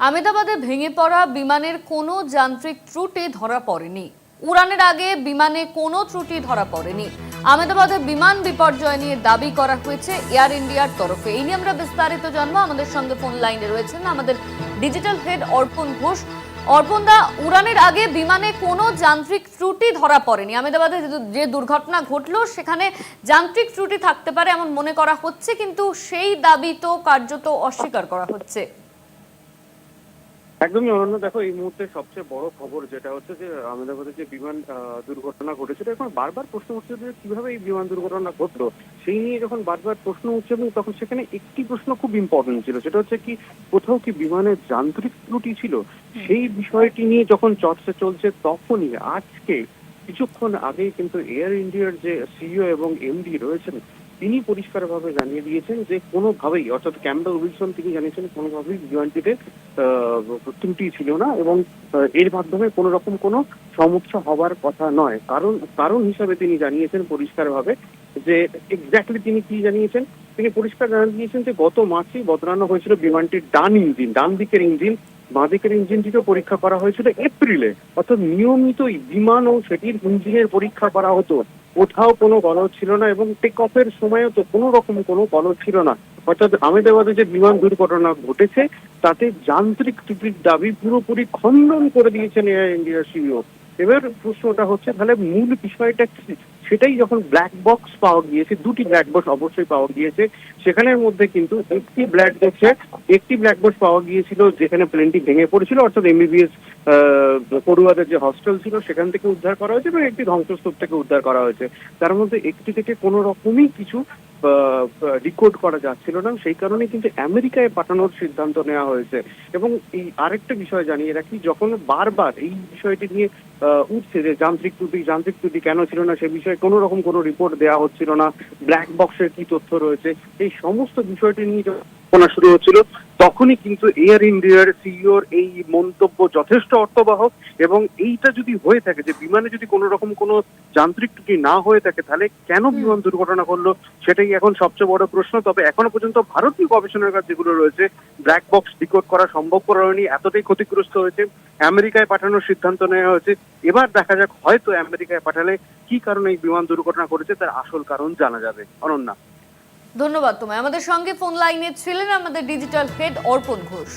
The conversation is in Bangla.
আমেদাবাদে ভেঙে পড়া বিমানের কোনো যান্ত্রিক ত্রুটি ধরা পড়েনি। উড়ানের আগে বিমানে কোনো ত্রুটি ধরা পড়েনি। আমেদাবাদে বিমান বিপর্যয় নিয়ে দাবি করা হয়েছে এয়ার ইন্ডিয়ার তরফে। এই নিয়ে আমরা বিস্তারিত জানব। আমাদের সঙ্গে ফোন লাইনে রয়েছেন আমাদের ডিজিটাল হেড অর্পণ ঘোষ। অর্পণ দা, উড়ানের আগে বিমানে কোনো যান্ত্রিক ত্রুটি ধরা পড়েনি। আমেদাবাদে যে দুর্ঘটনা ঘটলো, সেখানে যান্ত্রিক ত্রুটি থাকতে পারে এমন মনে করা হচ্ছে, কিন্তু সেই দাবি তো কার্যত অস্বীকার করা হচ্ছে। একদমই অনন্য। দেখো এই মুহূর্তে সবচেয়ে বড় খবর যেটা হচ্ছে যে আহমেদাবাদে যে বিমান দুর্ঘটনা ঘটেছে এটা এখন বারবার প্রশ্ন উঠছে যে কীভাবে এই বিমান দুর্ঘটনা ঘটলো। সেই নিয়ে যখন বারবার প্রশ্ন উঠছে এবং তখন সেখানে একটি প্রশ্ন খুব ইম্পর্টেন্ট ছিল সেটা হচ্ছে কি কোথাও কি বিমানের যান্ত্রিক ত্রুটি ছিল? সেই বিষয়টি নিয়ে যখন চর্চা চলছে তখনই আজকে কিছুক্ষণ আগেই কিন্তু এয়ার ইন্ডিয়ার যে সিইও এবং এমডি রয়েছেন তিনি পরিষ্কারভাবে জানিয়ে দিয়েছেন যে কোনোভাবেই, অর্থাৎ ক্যাম্বেল উইলসন তিনি জানিয়েছেন কোনোভাবেই বিমানটিতে ত্রুটি ছিল না এবং এর মাধ্যমে কোনো রকম কোনো সমস্যা হবার কথা নয়। কারণ কারণ হিসাবে তিনি জানিয়েছেন পরিষ্কারভাবে যে এক্স্যাক্টলি তিনি কি জানিয়েছেন? তিনি পরিষ্কার জানিয়েছেন যে গত মাসেই বদলানো হয়েছিল বিমানটির ডান ইঞ্জিন, ডান দিকের ইঞ্জিন, বাঁ দিকের ইঞ্জিনটিকে পরীক্ষা করা হয়েছিল এপ্রিলে। অর্থাৎ নিয়মিতই বিমান ও সেটির ইঞ্জিনের পরীক্ষা করা হতো। কোথাও কোনো গলদ ছিল না এবং টেক অফের সময়ও তো কোনো রকম কোনো গলদ ছিল না। অর্থাৎ আহমেদাবাদে যে বিমান দুর্ঘটনা ঘটেছে, তাতে যান্ত্রিক ত্রুটির দাবি পুরোপুরি খণ্ডন করে দিয়েছেন এয়ার ইন্ডিয়ার সিইও। এবার প্রশ্নটা হচ্ছে, তাহলে মূল বিষয়টা কি? সেটাই যখন ব্ল্যাক বক্স পাওয়া গিয়েছে, দুটি ব্ল্যাক বক্স অবশ্যই পাওয়া গিয়েছে, সেখানের মধ্যে কিন্তু একটি ব্ল্যাক বক্সে একটি ব্ল্যাক বক্স পাওয়া গিয়েছিল যেখানে প্লেনটি ভেঙে পড়েছিল, অর্থাৎ এমবিবিএস পড়ুয়াদের যে হস্টেল ছিল, সেখান থেকে উদ্ধার করা হয়েছে এবং একটি ধ্বংসস্তূপ থেকে উদ্ধার করা হয়েছে। তার মধ্যে একটি থেকে কোনো রকমই কিছু রিকোড করা যাচ্ছিল না। সেই কারণে কিন্তু আমেরিকায় পাঠানোর সিদ্ধান্ত নেওয়া হয়েছে। এবং এই আরেকটা বিষয় জানিয়ে রাখি, যখন বারবার এই বিষয়টি নিয়ে উঠছে যে যান্ত্রিক ত্রুটি যান্ত্রিক ত্রুটি কেন ছিল না, সে বিষয়ে কোনো রকম কোনো রিপোর্ট দেওয়া হচ্ছিল না। ব্ল্যাক বক্সের কি তথ্য রয়েছে, এই সমস্ত বিষয়টি নিয়ে শুরু হচ্ছিল তখনই কিন্তু এয়ার ইন্ডিয়ার সিইওর এই মন্তব্য যথেষ্ট অর্থবাহক এবং এইটা যদি হয়ে থাকে যে বিমানে যদি কোনো রকম কোনো যান্ত্রিক ত্রুটি না হয়ে থাকে তাহলে কেন বিমান দুর্ঘটনা করল সেটাই এখন সবচেয়ে বড় প্রশ্ন। তবে এখনও পর্যন্ত ভারতীয় গবেষণাগার যেগুলো রয়েছে ব্ল্যাক বক্স ডিকোড করা সম্ভব করা হয়নি এতটাই ক্ষতিগ্রস্ত হয়েছে আমেরিকায় পাঠানোর সিদ্ধান্ত নেওয়া হয়েছে। এবার দেখা যাক হয়তো আমেরিকায় পাঠালে কি কারণে এই বিমান দুর্ঘটনা করেছে তার আসল কারণ জানা যাবে। অনন্যা। ধন্যবাদ তোমায়। আমাদের সঙ্গে ফোন লাইনে ছিলেন আমাদের ডিজিটাল হেড অর্পণ ঘোষ।